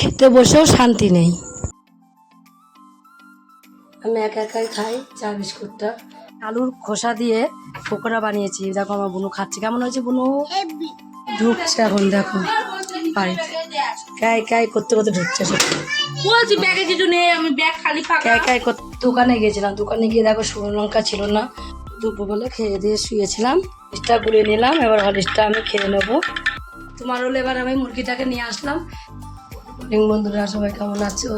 খেতে বসেও শান্তি নেই। আমি একা একাই খাই চা বিস্কুটটা আলুর খোসা দিয়ে পকোড়া বানিয়েছি। দেখো আমার বুনু খাচ্ছে। কেমন হয়েছে বুনু? ঢুকছে এখন দেখো। বাড়িতে। কাই কাই করতে করতে ঢুকছে বলছি ব্যাগে কিছু নেই। আমি ব্যাগ খালি ফাঁকা। কাই কাই করতে দোকানে গিয়েছিলাম। দোকানে গিয়ে দেখো শুকনো লঙ্কা ছিল না। দুপুরবেলা খেয়ে দিয়ে শুয়েছিলাম। লিস্টটা গুলিয়ে নিলাম। এবার হলিসটা আমি খেয়ে নেব। তোমার হলো এবার আমি মুরগিটাকে নিয়ে আসলাম। মর্নিং বন্ধুরা, সবাই কেমন আছো?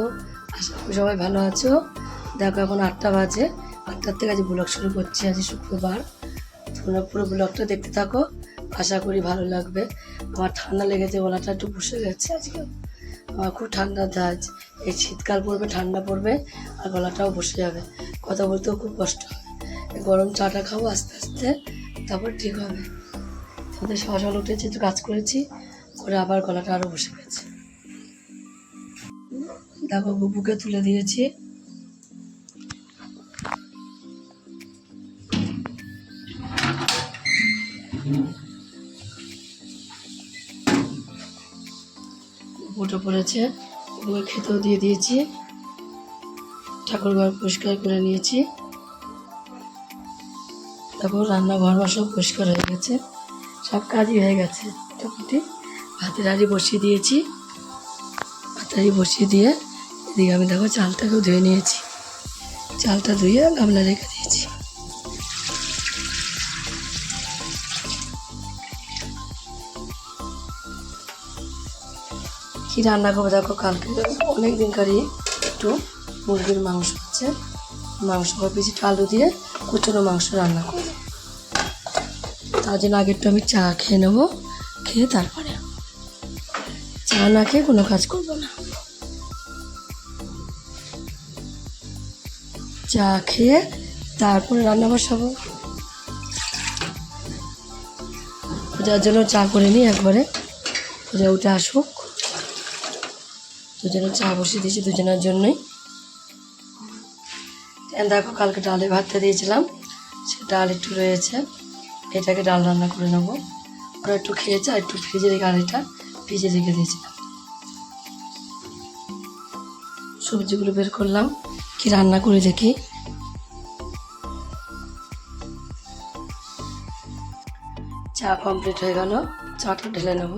আশা করি সবাই ভালো আছো। দেখো, এখন আটটা বাজে। আটটার থেকে আজ ব্লগ শুরু করছি, আজ শুক্রবার। তোমরা পুরো ব্লগটা দেখতে থাকো। আশা করি ভালো লাগবে। আমার ঠান্ডা লেগেছে, গলাটা একটু বসে গেছে আজকে। আমার খুব ঠান্ডা দাজ এই শীতকাল পড়বে, ঠান্ডা পড়বে, আর গলাটাও বসে যাবে। কথা বলতেও খুব কষ্ট হবে গরম চাটা খাব আস্তে আস্তে, তারপর ঠিক হবে। তাদের সকাল উঠেছি, একটু কাজ করেছি, করে আবার গলাটা আরও বসে গেছে। দেখো বুবুকে তুলে দিয়েছি। উঠে পড়েছে ওগুলো খেতেও দিয়ে দিয়েছি। ঠাকুর ঘর পরিষ্কার করে নিয়েছি। তারপর রান্নাঘর সব পরিষ্কার হয়ে গেছে। সব কাজই হয়ে গেছে। মোটামুটি ভাতের হাঁড়ি বসিয়ে দিয়েছি। ভাতের হাঁড়ি বসিয়ে দিয়ে এদিকে আমি দেখো চালটাকেও ধুয়ে নিয়েছি। চালটা ধুয়ে গামলা রেখে দিয়েছি। কি রান্না করব দেখো কালকে? অনেক দিনকারই একটু মুরগির মাংস আছে। মাংস কিছুটা আলু দিয়ে কুচনো মাংস রান্না করব। তার জন্য আগে একটু আমি চা খেয়ে নেব, খেয়ে তারপরে চা না খেয়ে কোনো কাজ করব না। চা খেয়ে তারপরে রান্না বসাবো। যার জন্য চা করে নিই একবারে। পূজা উঠে আসুক। দুজনে চা বসিয়ে দিয়েছি দুজনের জন্যই। দেখো কালকে ডালে ভাতটা দিয়েছিলাম। সে ডাল একটু রয়েছে। এটাকে ডাল রান্না করে নেব। ওরা একটু খেয়েছে আর একটু ফ্রিজে রেখে আড়াইটা ফ্রিজে রেখে দিয়েছিলাম। সবজিগুলো বের করলাম। কি রান্না করে দেখি? চা কমপ্লিট হয়ে গেল চাটা ঢেলে নেব।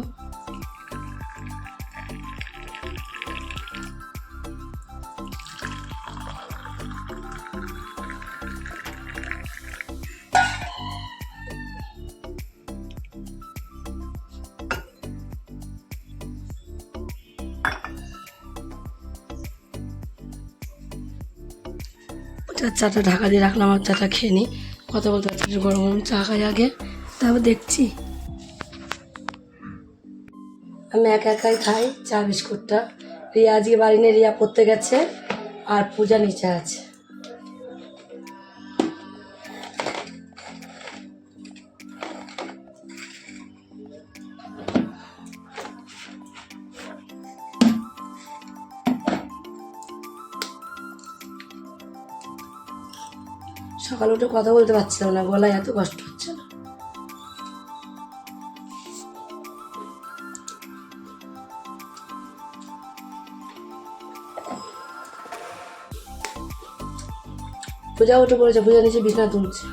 চাটা ঢাকা দিয়ে রাখলাম আর চাটা খেয়ে নিই। কথা বলতে পারছি গরম গরম চা খাই আগে, তারপর দেখছি। আমি একা একাই খাই চা, বিস্কুটটা। রিয়া আজকে বাড়ি নিয়ে রিয়া পড়তে গেছে, আর পূজা নিচে আছে। সকালে উঠে কথা বলতে পারছিলাম না, গলায় এত কষ্ট হচ্ছে না। পূজা উঠে পড়েছে, পূজা নিচে বিছনা তুলছে।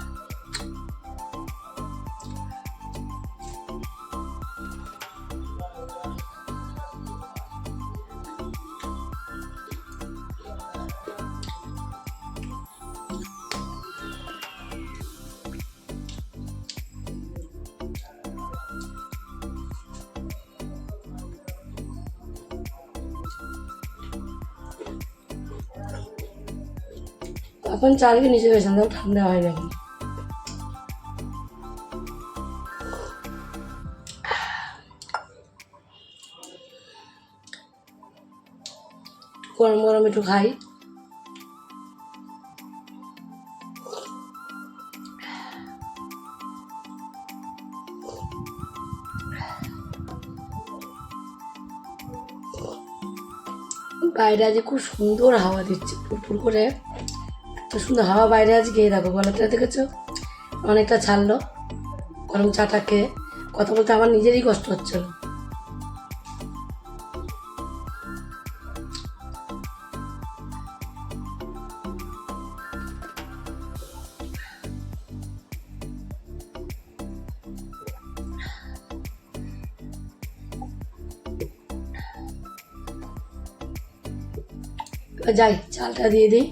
এখন চালকে নিচে গেছিলাম তখন ঠান্ডা হয় না গরম গরম একটু খাই। বাইরে আজ খুব সুন্দর হাওয়া দিচ্ছে, পুরপুর করে। তো সুন্দর হাওয়া বাইরে আজ গিয়ে দেখো গলাটা দেখেছ? অনেকটা ছাড়লো। গরম চাটা খেয়ে। কথা বলতে আমার নিজেরই কষ্ট হচ্ছিল যাই, চালটা দিয়ে দিই।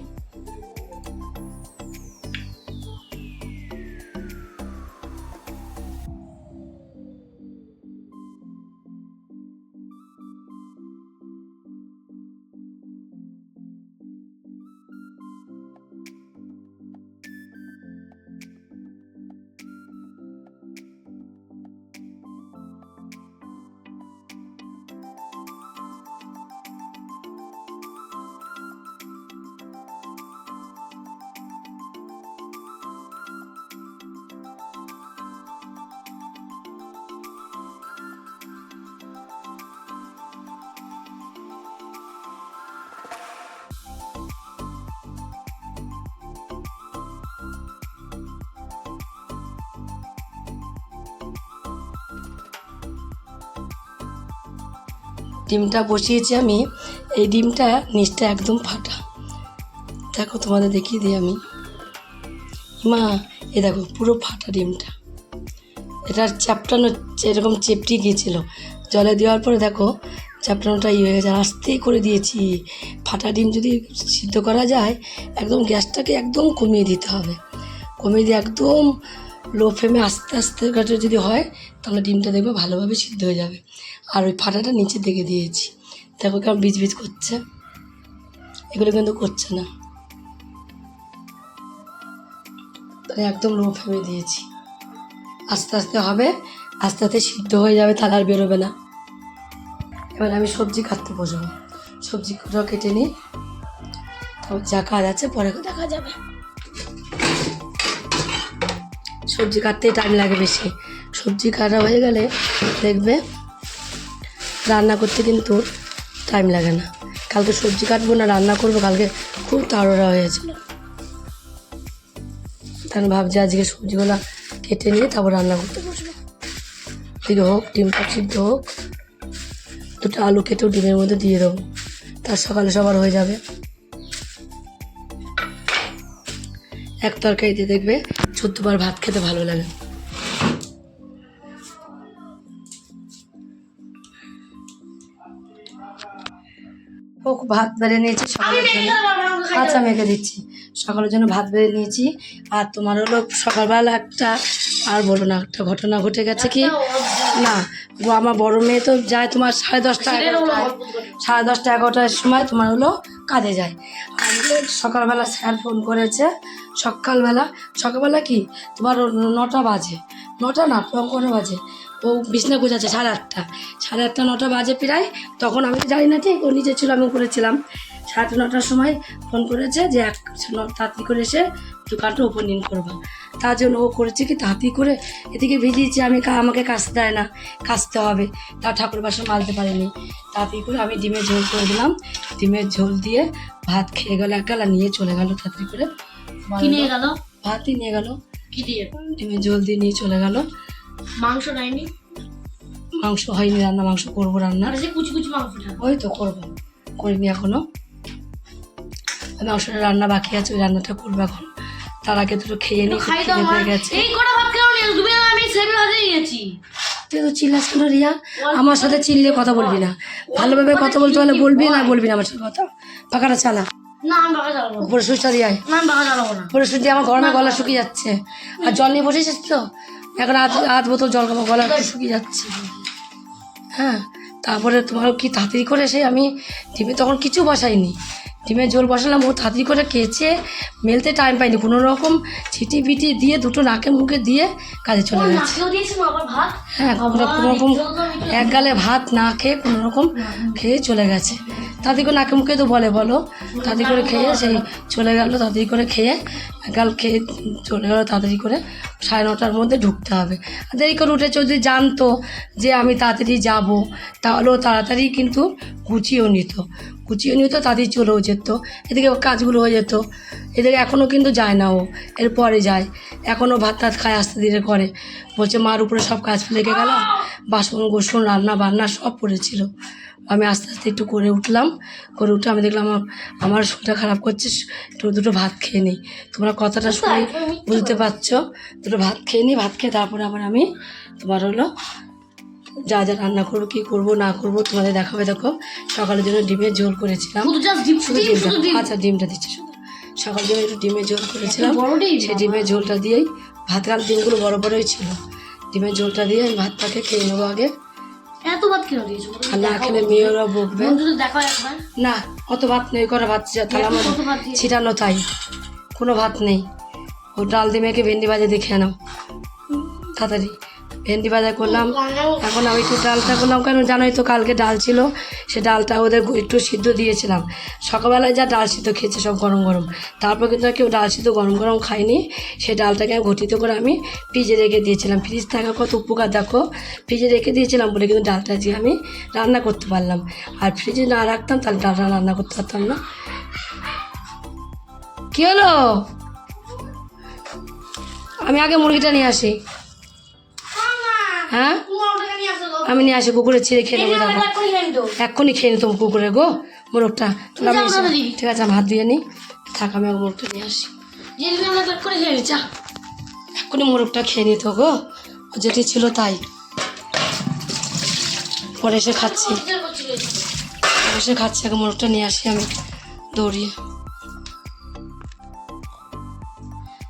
ডিমটা বসিয়েছি আমি। এই ডিমটা নিচটা একদম ফাটা। দেখো তোমাদের দেখিয়ে দিই আমি। মা এ দেখো পুরো ফাটা ডিমটা। এটার চ্যাপটানো এরকম চেপটি গিয়েছিল। জলে দেওয়ার পরে দেখো চ্যাপটানোটা ইয়ে হয়ে গেছে। আস্তেই করে দিয়েছি। ফাটা ডিম যদি সিদ্ধ করা যায়, একদম গ্যাসটাকে একদম কমিয়ে দিতে হবে। কমিয়ে দিয়ে একদম লো ফ্লেমে আস্তে আস্তে করে যদি হয়, তাহলে ডিমটা দেখবে ভালোভাবে সিদ্ধ হয়ে যাবে। আর ওই ফাটাটা নিচের দিকে দিয়েছি। দেখো কেমন বিজ বিজ করছে। এগুলো কিন্তু করছে না। একদম লো ফ্লেমে দিয়েছি। আস্তে আস্তে হবে, আস্তে আস্তে সিদ্ধ হয়ে যাবে, তাহলে আর বেরোবে না। এবার আমি সবজি কাটতে বসবো। সবজিগুলো কেটে নিই। তারপর যা কাজ আছে পরে দেখা যাবে। সবজি কাটতেই টাইম লাগে বেশি। সবজি কাটা হয়ে গেলে দেখবে রান্না করতে কিন্তু টাইম লাগে না। কালকে সবজি কাটবো না, রান্না করব, কালকে খুব তাড়াহুড়া হয়েছিল আমি ভাবছি আজকে সবজিগুলো কেটে নিয়ে তারপর রান্না করতে বসবো। দিকে হোক ডিমটা সিদ্ধ হোক, দুটো আলু কেটেও ডিমের মধ্যে দিয়ে দেবো। তার সকালে সবার হয়ে যাবে। এক তরকারিতে দেখবে চোদ্দবার ভাত খেতে ভালো লাগে। ও ভাত বেড়ে নিয়েছি সকালের জন্য। আচ্ছা মেখে দিচ্ছি। সকালের জন্য ভাত বেড়ে নিয়েছি। আর তোমার হলো সকালবেলা একটা আর বলো না একটা ঘটনা ঘটে গেছে কি? না গো আমার বড় মেয়ে তো যায় তোমার সাড়ে দশটা এগারোটায়। সাড়ে দশটা এগারোটার সময় তোমার হলো কাজে যায়। আর সকালবেলা স্যার ফোন করেছে সকালবেলা সকালবেলা কি? তোমার নটা বাজে। নটা না পঙ্কটা বাজে। ও বিছনা গোছাচ্ছে সাড়ে আটটা। সাড়ে আটটা, নটা বাজে প্রায়। তখন আমি তো জানি না ঠিক, ও নিচে ছিল, আমি করেছিলাম সাড়ে নটার সময় ফোন করেছে যে এক তাড়াতাড়ি করে এসে দোকানটা ওপেনিং করব। তার জন্য ও করেছে কি তাড়াতাড়ি করে এদিকে ভিজিয়েছি, আমি আমাকে কাচতে দেয় না। কাচতে হবে। তার ঠাকুর বাসন মালতে পারিনি। তাড়াতাড়ি করে আমি ডিমের ঝোল করে দিলাম। ডিমের ঝোল দিয়ে ভাত খেয়ে গেল এক নিয়ে চলে গেল তাড়াতাড়ি করে। কি নিয়ে গেল? ভাতই নিয়ে গেল। কি দিয়ে? ঝোল দিয়ে নিয়ে চলে গেল। মাংস নাইনি মাংস হয়নি রান্না মাংস করব রান্না। কুচি কুচি মাংসটা ওই তো করব। করিনি এখনও। মাংসটা রান্না বাকি আছে ওই রান্নাটা করব এখন। তার আগে দুটো খেয়ে নিই খেয়ে গেছে। এই কটা ভাত কেন নিয়ে তুমি আর আমি সেভেন ভাজে নিয়েছি। তুই তো চিল্লাস কেন রিয়া? আমার সাথে চিল্লে কথা বলবি না। ভালোভাবে কথা বলতে হলে বলবি না বলবি না আমার সাথে কথা। পাখাটা চালা। উপরে সুইচটা দিয়ে আয়। উপরে সুইচ দিয়ে আমার গরমে গলা শুকিয়ে যাচ্ছে। আর জল নিয়ে বসেছিস তো? এখন আধ আধ বোতল জল খাব গলা একটু শুকিয়ে যাচ্ছে। হ্যাঁ তারপরে তোমার কি তাড়াতাড়ি করে সেই আমি টিভি তখন কিছু বসাইনি। ডিমের ঝোল বসালাম ও তাড়াতাড়ি করে কেচে মেলতে টাইম পাইনি। কোনো রকম ছিটি পিটি দিয়ে দুটো নাকে মুখে দিয়ে কাজে চলে গেছে। হ্যাঁ কোনো রকম এক গালে ভাত না খেয়ে কোনো রকম খেয়ে চলে গেছে। তাড়াতাড়ি করে নাকে মুখে তো বলে বলো। তাড়াতাড়ি করে খেয়ে সেই চলে গেল তাড়াতাড়ি করে খেয়ে এক গাল খেয়ে চলে গেলো তাড়াতাড়ি করে সাড়ে নটার মধ্যে ঢুকতে হবে। দেরি করে উঠে যদি জানতো যে আমি তাড়াতাড়ি যাব তাহলেও তাড়াতাড়ি কিন্তু গুছিয়েও নিত। গুছিয়ে নিত তাড়াতাড়ি চলেও যেত। এদিকে কাজগুলো হয়ে যেত। এদিকে এখনও কিন্তু যায় না ও। এরপরে যায়। এখনও ভাত টাত খায় আস্তে ধীরে করে। বলছে মার উপরে সব কাজ ফেলে রেখে গেলাম বাসন গোসন রান্না বান্না সব পড়েছিল। আমি আস্তে আস্তে একটু করে উঠলাম। করে উঠে আমি দেখলাম আমার আমার শরীরটা খারাপ করছে একটু দুটো ভাত খেয়ে নিই তোমরা কথাটা শুনে বুঝতে পারছ? দুটো ভাত খেয়ে নিই ভাত খেয়ে তারপরে আবার আমি তোমার হলো যা যা রান্না করব কী করব না করব তোমাদের দেখাবে দেখো। সকালের জন্য ডিমের ঝোল করেছিলাম। শুধু ডিমটা আচ্ছা ডিমটা দিচ্ছি শুধু। সকাল জন্য একটু ডিমের ঝোল করেছিলাম। সেই ডিমের ঝোলটা দিয়েই ভাত কাল ডিমগুলো বড় বড়ই ছিল। ডিমের ঝোলটা দিয়ে আমি ভাতটাকে খেয়ে নেব আগে। এত ভাত দিয়েছ? আর না খেলে মেয়েরা বকবে। না অত ভাত নেই করা ভাত তাহলে আমার ছিটানো তাই। কোনো ভাত নেই। ও ডাল দিয়ে মেখে ভেন্ডি ভাজা দেখে খেয়ে নাও। তাড়াতাড়ি। ভেন্ডি ভাজা করলাম। এখন আমি একটু ডালটা করলাম কারণ জানোই তো কালকে ডাল ছিল, সে ডালটা ওদের একটু সিদ্ধ দিয়েছিলাম। সকালবেলায় যা ডাল সিদ্ধ খেয়েছে সব গরম গরম। তারপর কিন্তু আর কেউ ডাল সিদ্ধ গরম গরম খায়নি। সেই ডালটাকে আমি ঘটিত করে আমি ফ্রিজে রেখে দিয়েছিলাম। ফ্রিজ থাকা কত উপকার, দেখো। ফ্রিজে রেখে দিয়েছিলাম বলে কিন্তু ডালটা যে আমি রান্না করতে পারলাম। আর ফ্রিজে না রাখতাম, তাহলে ডালটা রান্না করতে পারতাম না। কী হলো? আমি আগে মুরগিটা নিয়ে আসি। হ্যাঁ। আমি নিয়ে আসি কুকুরে ছিঁড়ে খেয়ে নেব দেখো। এক্ষুনি খেয়ে নিতাম কুকুরে গো মোরগটা। তাহলে আমি ঠিক আছে আমি হাত ধুয়ে নিই থাক আমি মোরগটা নিয়ে আসি। এক্ষুনি মোরগটা খেয়ে নিত গো। যেটি ছিল তাই। পরে এসে খাচ্ছি। পরে এসে খাচ্ছি আগে মোরগটা নিয়ে আসি আমি। দৌড়িয়ে।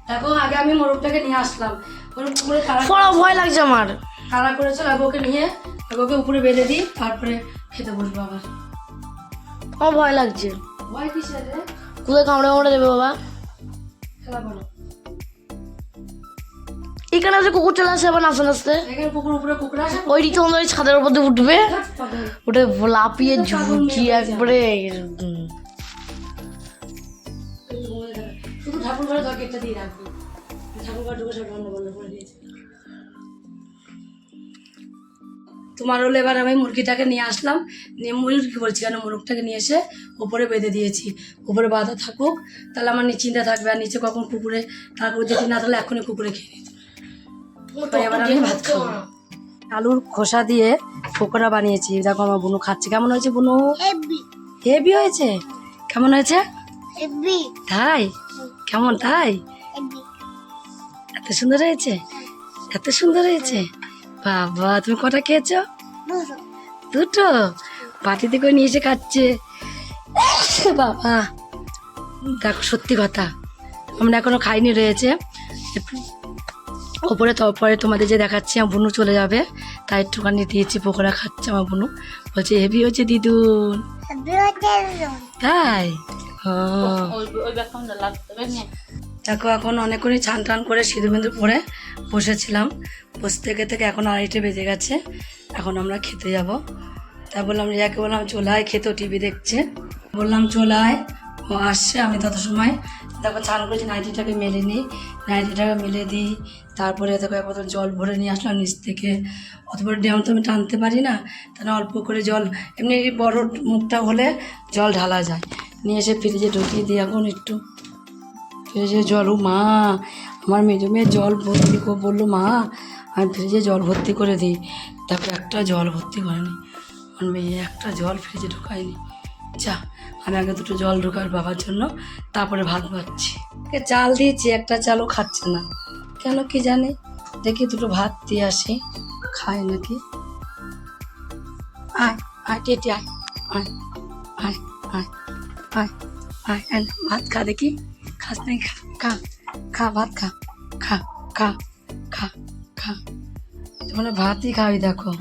দেখো আগে আমি মোরগটাকে নিয়ে আসলাম। পুকুরে ভয় লাগছে আমার। তারা করেছিল আগে ওকে নিয়ে আগে ওকে উপরে বেঁধে দিই তারপরে খেতে বসবো আবার। আমার ভয় লাগছে। ভয় কিসের রে? কোথায় কামড়ে কামড়ে দেবে বাবা? খেলা করো। এখানে আছে কুকুর চলে আসে আবার নাচতে নাচতে। ওই দিকে আমাদের ছাদের উপর দিয়ে উঠবে। ওটা লাপিয়ে ঝুঁকি একবারে। শুধু ঠাকুর ঘরে দরকারটা দিয়ে রাখবি। ঠাকুর ঘর ঢুকে সব বন্ধ বন্ধ করে তোমার হলো এবার আমি মুরগিটাকে নিয়ে আসলাম। নিয়ে মুরগি বলছি কেন মুরগটাকে নিয়ে এসে উপরে বেঁধে দিয়েছি। উপরে বাঁধা থাকুক তাহলে আমার চিন্তা থাকবে। আর নিচে কখন কুকুরে তারপর যদি না তাহলে এখনই কুকুরে খেয়ে নিত। এবার আমি ভাত খাব। আলুর খোসা দিয়ে পকোড়া বানিয়েছি। দেখো আমার বুনু খাচ্ছে। কেমন হয়েছে বুনু? হেভি। হয়েছে? কেমন হয়েছে? তাই? কেমন তাই? এত সুন্দর হয়েছে? এত সুন্দর হয়েছে? বাবা তুমি কটা খেয়েছো? দুটো। বাটিতে করে নিয়ে এসে খাচ্ছে। বাবা দেখো সত্যি কথা। আমরা এখনও খাইনি রয়েছে। ওপরে তো পরে তোমাদের যে দেখাচ্ছি আমার বুনু চলে যাবে। তাই একটুখানি দিয়েছি পকোড়া খাচ্ছে আমার বুনু। বলছে হেভি হচ্ছে দিদুন। তাই? ও। দেখো এখন অনেকক্ষণই ছান টান করে সিঁদুর মিঁদুর পরে বসেছিলাম। বসে থেকে থেকে এখন আড়াইটে বেজে গেছে। এখন আমরা খেতে যাব। তাই বললাম, রিয়াকে বললাম চলে আয় খেতেও টিভি দেখছে। বললাম চলে আয় ও আসছে, আমি তত সময় দেখো চান করেছি, নাইটিটাকে মেলে নিই। নাইটিটাকে মেলে দিই। তারপরে দেখো এক বোতল জল ভরে নিয়ে আসলাম নিচ থেকে। অত বড় ড্যাম তো আমি টানতে পারি না, তাহলে অল্প করে জল, এমনি বড় মুখটা হলে জল ঢালা যায়। নিয়ে এসে ফ্রিজে ঢুকিয়ে দিই এখন একটু। ফ্রিজে জল, ও মা, আমার মেজো মেয়ে জল ভর্তি করে, বলল, মা, আমি ফ্রিজে জল ভর্তি করে দিই। তারপর একটা জল ভর্তি করেনি। আমার মেয়ে একটা জল ফ্রিজে ঢোকায়নি। যা, আমি আগে দুটো জল ঢোকার বাবার জন্য, তারপরে ভাত পাচ্ছি চাল দিয়েছি, একটা চালও খাচ্ছে না। কেন কি জানি? দেখি দুটো ভাত দিয়ে আসি। খায় নাকি? আয় আয় আয় আয় আয় আয় আয় আয়, ভাত খা দেখি। খাস নাই খা খা খা ভাত খা খা খা খা খা মানে ভাতই খাবি, দেখো।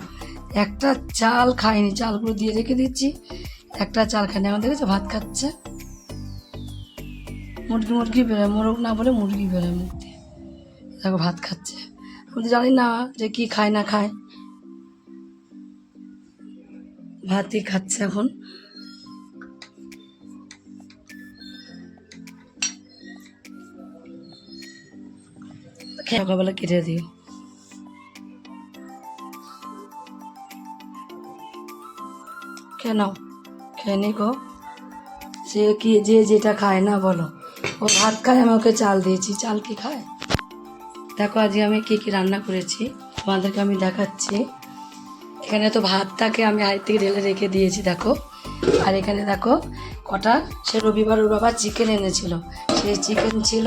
একটা চাল খাইনি, চালগুলো দিয়ে রেখে দিচ্ছি। একটা চাল খাইনি। এখন দেখেছ, ভাত খাচ্ছে। মুরগি মুরগি বেরোয় মোরগ না বলে মুরগি বেরোয় মুখ দিয়ে দেখো, ভাত খাচ্ছে। আমি তো জানি না যে কি খায়, না খায়। ভাতই খাচ্ছে এখন। সকালবেলা কেটে দিও। কেন খেয়ে নি গো। সে কি, যে যেটা খায় না বলো। ও ভাত খায়, আমি ওকে চাল দিয়েছি। চাল কি খায়? দেখো, আজকে আমি কি কি রান্না করেছি। তোমাদেরকে আমি দেখাচ্ছি। এখানে তো ভাতটাকে আমি হাড়ি থেকে ঢেলে রেখে দিয়েছি, দেখো। আর এখানে দেখো, কটা, সে রবিবার ওর বাবা চিকেন এনেছিল। সেই চিকেন ছিল,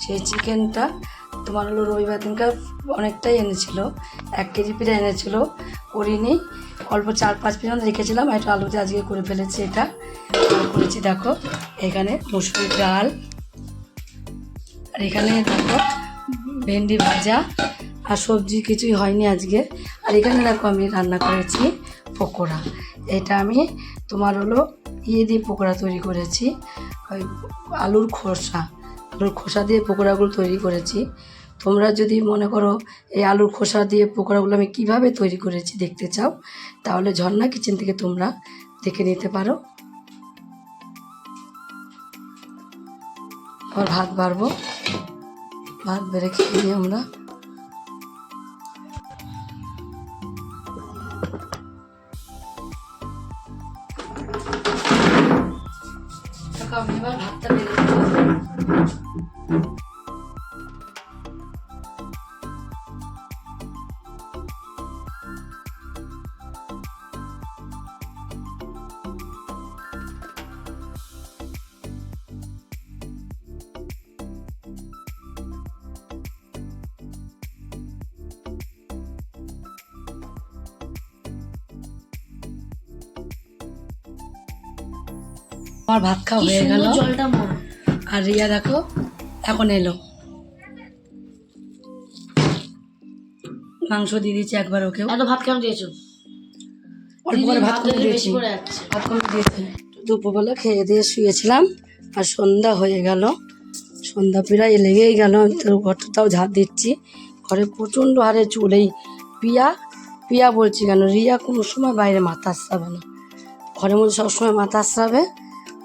সেই চিকেনটা তোমার হলো রবিবার দিনকার অনেকটাই এনেছিল। এক কেজি পিঠা এনেছিল, করিনি। অল্প চার পাঁচ পিস রেখেছিলাম, একটু আলুতে আজকে করে ফেলেছি এটা। করেছি দেখো, এখানে মুসুর ডাল। আর এখানে দেখো, ভেন্ডি ভাজা। আর সবজি কিছুই হয়নি আজকে। আর এখানে দেখো আমি রান্না করেছি পকোড়া। এটা আমি তোমার হলো ইয়ে দিয়ে পকোড়া তৈরি করেছি। ওই আলুর খোসা আলুর খোসা দিয়ে পকোড়াগুলো তৈরি করেছি। তোমরা যদি মনে করো এই আলুর খোসা দিয়ে পকোড়াগুলো আমি কীভাবে তৈরি করেছি দেখতে চাও, তাহলে ঝর্ণা কিচেন থেকে তোমরা দেখে নিতে পারো। আবার ভাত বাড়বো। ভাত বেড়ে খেয়ে আমরা। আমার ভাত খাওয়া হয়ে গেল। জলটা আর রিয়া দেখো এখন এলো। মাংস দিয়ে দিয়েছি একবার ওকে এত ভাত কেন দিয়েছ? অল্প করে ভাত কমে দিয়েছি। ভাত কমে দুপুরবেলা খেয়ে দিয়ে শুয়েছিলাম আর সন্ধ্যা হয়ে গেল। সন্ধ্যা প্রায় লেগেই গেল। আমি তো ঘরটাও ঝাঁট দিচ্ছি। ঘরে প্রচণ্ড হারে চুল। এই পিয়া পিয়া বলছি কেন? রিয়া কোনো সময় বাইরে মাথা আসতে না। ঘরের মধ্যে সবসময় মাথা আসতে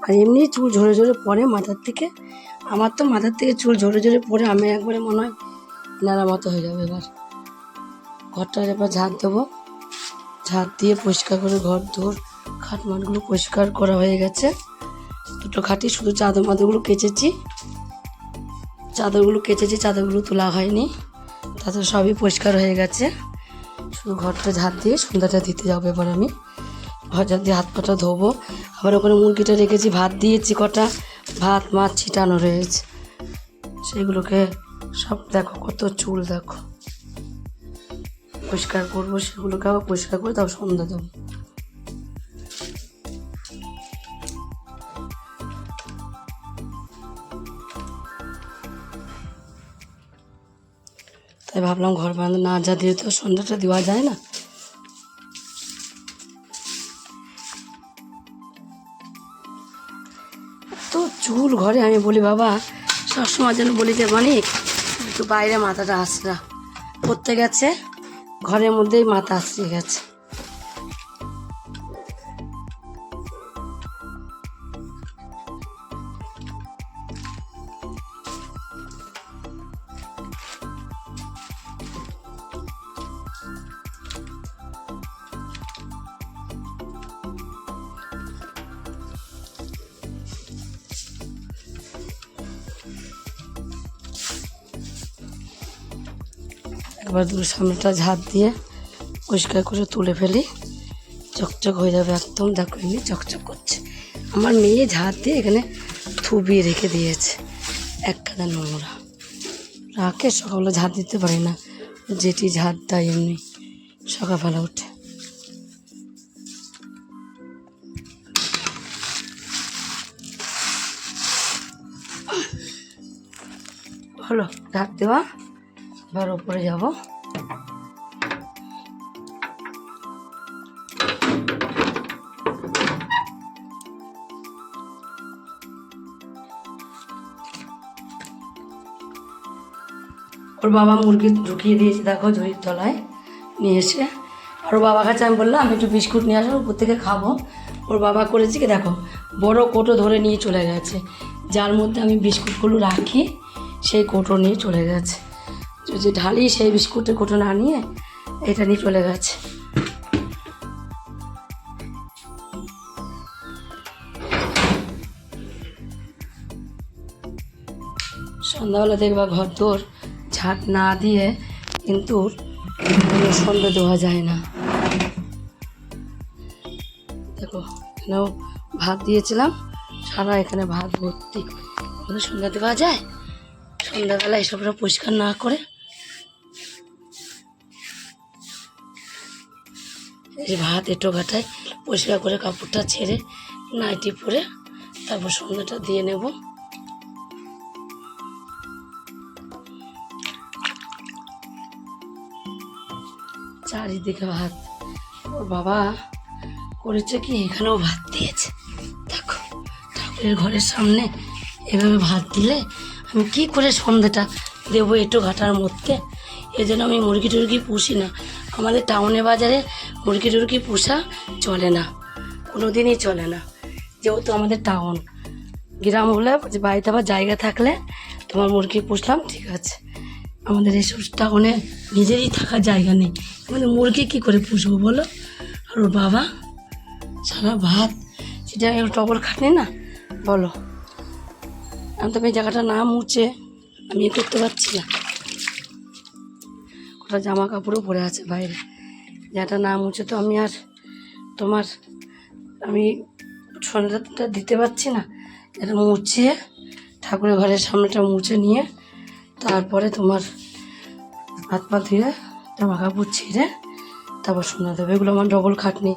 আর এমনি চুল ঝরে ঝরে পড়ে মাথার থেকে। আমার তো মাথার থেকে চুল ঝরে ঝরে পড়ে, আমি একবারে মনে হয় নানা মতো হয়ে যাবে এবার। ঘরটার এবার ঝাঁট দেবো। ঝাঁট দিয়ে পরিষ্কার করে ঘর দোর খাট মাটগুলো পরিষ্কার করা হয়ে গেছে। দুটো খাটি শুধু চাদর মাদরগুলো কেচেছি। চাদরগুলো কেচেছি, চাদরগুলো তোলা হয়নি। তাতে সবই পরিষ্কার হয়ে গেছে। শুধু ঘরটা ঝাঁট দিয়ে সন্ধ্যাটা দিতে যাব এবার আমি। ঝাঁট দিয়ে হাত পাটা ধোবো। আবার ওখানে মুরগিটা রেখেছি, ভাত দিয়েছি কটা। ভাত, মাছ, ছিটানো রয়েছে। সেগুলোকে সব দেখো, কত চুল দেখো। পরিষ্কার করব, সেগুলোকে আবার পরিষ্কার করে তারপর সন্ধ্যা দেবো। তাই ভাবলাম ঘর বান্ধব না যা দিয়ে তো সন্ধ্যাটা দেওয়া যায় না। চুল ঘরে, আমি বলি, বাবা, সবসময় যেন বলি যে, মানিক, একটু বাইরে মাথাটা আসরা পড়তে গেছে, ঘরের মধ্যেই মাথা আসতে গেছে। একবার দুটো সামনেটা ঝাঁপ দিয়ে পরিষ্কার করে তুলে ফেলি। চকচক হয়ে যাবে একদম, দেখো এমনি চকচক করছে। আমার মেয়ে ঝাঁট দিয়ে এখানে থুবিয়ে রেখে দিয়েছে। এক কাদা নোংরা। রাখে সকালবেলা ঝাঁট দিতে পারি না। যেটি ঝাঁট দেয় এমনি। সকালবেলা উঠে। হলো ঝাঁট দেওয়া? এবার ওপরে যাব। ওর বাবা মুরগি ঢুকিয়ে দিয়েছে, দেখো ঝুড়ির তলায় নিয়ে এসে। আর ওর বাবার কাছে আমি বললাম, আমি একটু বিস্কুট নিয়ে আসব, উপর থেকে খাব। ওর বাবা করেছে কি, দেখো, বড় কোটো ধরে নিয়ে চলে গেছে। যার মধ্যে আমি বিস্কুটগুলো রাখি, সেই কোটো নিয়ে চলে গেছে। যদি ঢালি, সেই বিস্কুটের কোটো না নিয়ে এটা নিয়ে চলে গেছে। সন্ধ্যাবেলা দেখবা ঘর তোর ঝাঁট না দিয়ে কিন্তু কোনো সন্ধ্যা দেওয়া যায় না। দেখো, এখানেও ভাত দিয়েছিলাম, সারা এখানে ভাত ভর্তি। সন্ধ্যা দেওয়া যায়? সন্ধ্যাবেলা এসবটা পরিষ্কার না করে যে ভাত, এটো ঘাটায় পরিষ্কার করে কাপড়টা ছেড়ে নাইটি পরে তারপর সন্ধ্যাটা দিয়ে নেব। চারিদিকে ভাত। ওর বাবা করেছে কি? এখানেও ভাত দিয়েছে। দেখো, ঠাকুরের ঘরের সামনে এভাবে ভাত দিলে আমি কি করে সন্ধ্যেটা দেবো একটু ঘাটার মধ্যে? এই জন্য আমি মুরগি টুরগি পুষি না। আমাদের টাউনে বাজারে মুরগি টুরগি পোষা চলে না। কোনো দিনই চলে না। যেহেতু আমাদের টাউন, গ্রাম হলে বাড়িতে আবার জায়গা থাকলে তোমার মুরগি পুষলাম, ঠিক আছে। আমাদের এইসব টাউনে নিজেরই থাকার জায়গা নেই। আমাদের মুরগি কী করে পুষবো বলো? আর ওর বাবা সারা ভাত, সেটা ডবল খাটনি না? বলো। আমি তো এই জায়গাটা না মুছে আমি করতে পারছি না। ওটা জামা কাপড়ও পরে আছে বাইরে। যেটা না মুছে তো আমি আর তোমার, আমি সন্ধ্যাটা দিতে পারছি না। এটা মুছে, ঠাকুরের ঘরের সামনেটা মুছে নিয়ে তারপরে তোমার হাত পা ধুয়ে জামা কাপড় ছিঁড়ে তারপর সন্ধ্যা দেবে। এগুলো আমার ডবল খাটনি।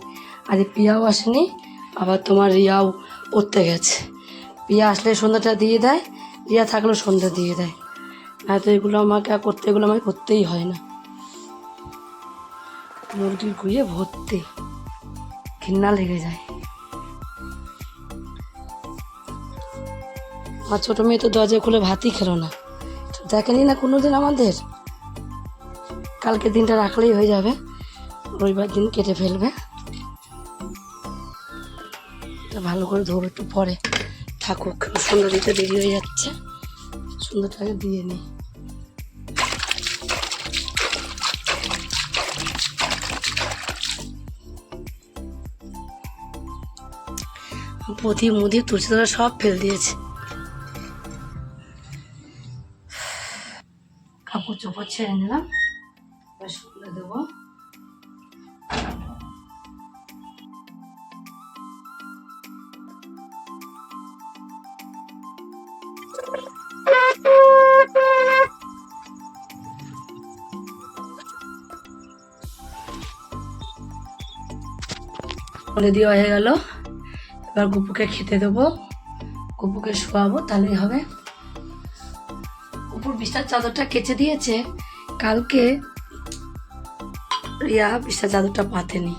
আর পিয়াও আসেনি, আবার তোমার রিয়াও পড়তে গেছে। পিয়া আসলে সন্ধ্যাটা দিয়ে দেয়, রিয়া থাকলেও সন্ধ্যা দিয়ে দেয়। হ্যাঁ তো এগুলো আমাকে করতে, এগুলো আমাকে করতেই হয় না। মুরগির গুঁয়ে ভর্তি। ঘৃণা লেগে যায়। আমার ছোটো মেয়ে তো দরজা খুলে ভাতই খেলো না। দেখেনি না কোনো দিন আমাদের? কালকে দিনটা রাখলেই হয়ে যাবে। রবিবার দিন কেটে ফেলবে। ভালো করে ধোবো, একটু পরে। থাকুক, সুন্দর দিতে দেরি হয়ে যাচ্ছে। সুন্দরটাকে দিয়ে নিই। প্রতি মুদি তুলসী তলা সব ফেল দিয়েছে। কাপড় চোপড় ছেড়ে নিলাম। শুকনো দেবো। দেওয়া হয়ে গেল। এবার গুপুকে খেতে দেবো। গুপুকে শোয়াবো, তাহলেই হবে। গুপুর বিছার চাদরটা কেচে দিয়েছে। কালকে রিয়া বিছার চাদরটা পাতেনি।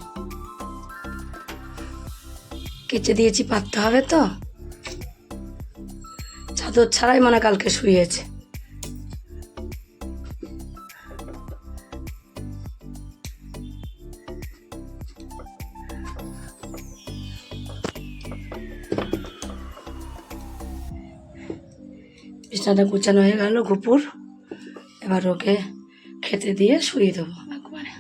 কেচে দিয়েছি, পাততে হবে তো। চাদর ছাড়াই মানে কালকে শুয়েছে। বিছানাটা কুচানো হয়ে গেল গুপুর। এবার ওকে খেতে দিয়ে শুয়ে দেবো একবারে।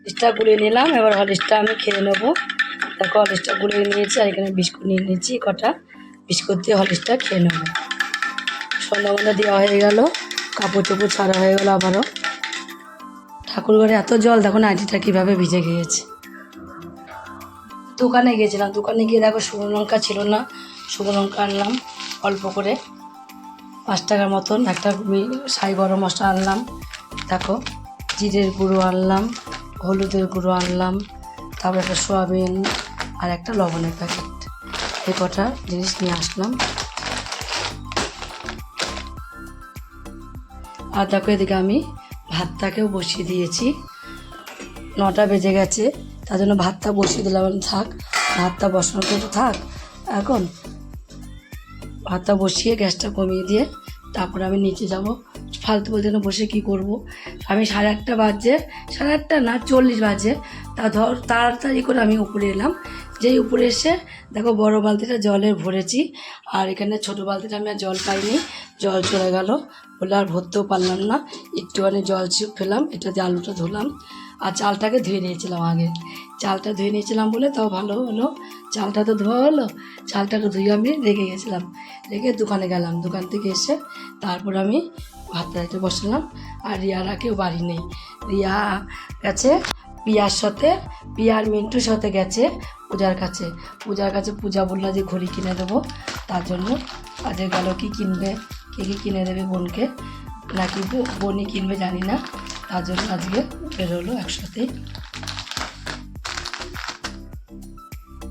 হলিস্টা গুলিয়ে নিলাম, এবার হলিস্টা আমি খেয়ে নেব। দেখো হলিস্টা গুলিয়ে নিয়েছি, আর এখানে বিস্কুট নিয়ে নিয়েছি, কটা বিস্কুট দিয়ে হলিস্টা খেয়ে নেব। সন্ধ্যাবেলা দেওয়া হয়ে গেল, কাপড় চোপড় ছাড়া হয়ে গেল আবারও। ঠাকুর ঘরে এত জল, দেখো নাইটিটা কীভাবে ভিজে গিয়েছে। দোকানে গিয়েছিলাম দোকানে গিয়ে দেখো শুকনো লঙ্কা ছিল না। শুকনো লঙ্কা আনলাম, অল্প করে। পাঁচ টাকার মতন একটা সাই গরম মশলা আনলাম। দেখো, জিরের গুঁড়ো আনলাম, হলুদের গুঁড়ো আনলাম, তারপর একটা সোয়াবিন আর একটা লবণের প্যাকেট এই কটা জিনিস নিয়ে আসলাম। আর দেখো এদিকে আমি ভাতটাকেও বসিয়ে দিয়েছি। নটা বেজে গেছে। তার জন্য ভাতটা বসিয়ে দিলাম থাক, ভাতটা বসানো তো থাক। এখন ভাতটা বসিয়ে গ্যাসটা কমিয়ে দিয়ে তারপরে আমি নিচে যাব। ফালতু বলতে বসে কি করব? আমি সাড়ে আটটা বাজে, সাড়ে আটটা না, চল্লিশ বাজে। তা ধর, তাড়াতাড়ি করে আমি উপরে এলাম। যেই উপরে এসে দেখো বড় বালতিটা জলে ভরেছি, আর এখানে ছোট বালতিটা আমি আর জল পাইনি, জল চলে গেল। বলে আর ভরতেও পারলাম না। একটুখানি জল চিপ ফেলাম এটা দিয়ে আলুটা ধুলাম। আর চালটাকে ধুয়ে নিয়েছিলাম আগে। চালটা ধুয়ে নিয়েছিলাম বলে তাও ভালো হলো। চালটা তো ধোয়া হলো, চালটাকে ধুয়ে আমি রেখে গেছিলাম। রেখে দোকানে গেলাম। দোকান থেকে এসে তারপর আমি ভাত রাইতে বসালাম। আর রিয়ারা কেউ বাড়ি নেই। রিয়া গেছে পিয়ার সাথে, পিয়ার মিন্টুর সাথে গেছে পূজার কাছে। পূজার কাছে পূজা বলল যে ঘড়ি কিনে দেবো। তার জন্য আজকে গেল কি কিনবে, কে কী কিনে দেবে বোনকে? নাকি বোনই কিনবে জানি না। তার জন্য আজকে বেরোলো একসাথে।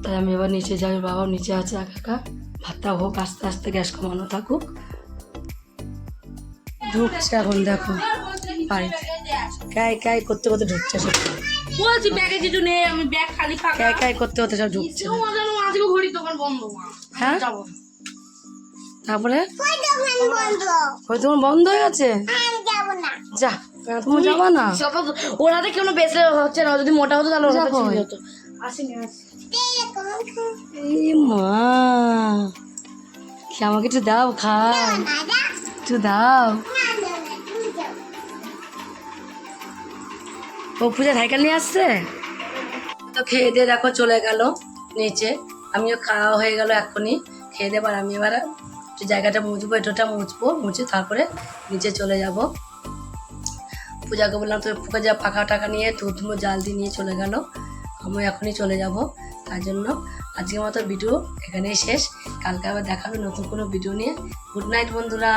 তাই আমি এবার নিচে যাই বাবা নিচে আছে একা একা ভাতটা হোক আস্তে আস্তে গ্যাস কমানো থাকুক। ঢুকছে এখন দেখো। বাড়িতে কাই কাই করতে করতে ঢুকছে সব বলছি ব্যাগে কিছু নেই আমি ব্যাগ খালি ফাঁকা। কাই কাই করতে করতে সব ঢুকছে। আজকে ঘড়ির দোকান বন্ধ হ্যাঁ? যাব। তারপরে? ওই তোমার বন্ধ। হয়ে গেছে? যা। তুমি যাবা না? ওর হাতে কোনো বেসলে হচ্ছে না যদি মোটা হতো তাহলে ওর হাতে। ছিঁড়ে হতো আসেনি আসেনি। মা আমাকে একটু দাও খাই একটু দাও। ও পূজা সাইকেল নিয়ে আসছে? তো খেয়ে দিয়ে দেখো চলে গেল নিচে। আমিও খাওয়া হয়ে গেল এখনই খেয়ে দিয়ে এবার আমি এবার জায়গাটা মুছবো এটোটা মুছবো মুছে তারপরে নিচে চলে যাব। পূজাকে বললাম তো ফুকে যা পাখা টাকা নিয়ে তুতুমো জাল দিয়ে নিয়ে চলে গেল। আমি এখনই চলে যাব। তার জন্য আজকের মতো ভিডিও এখানেই শেষ। কালকে আবার দেখাবে নতুন কোনো ভিডিও নিয়ে। গুড নাইট বন্ধুরা।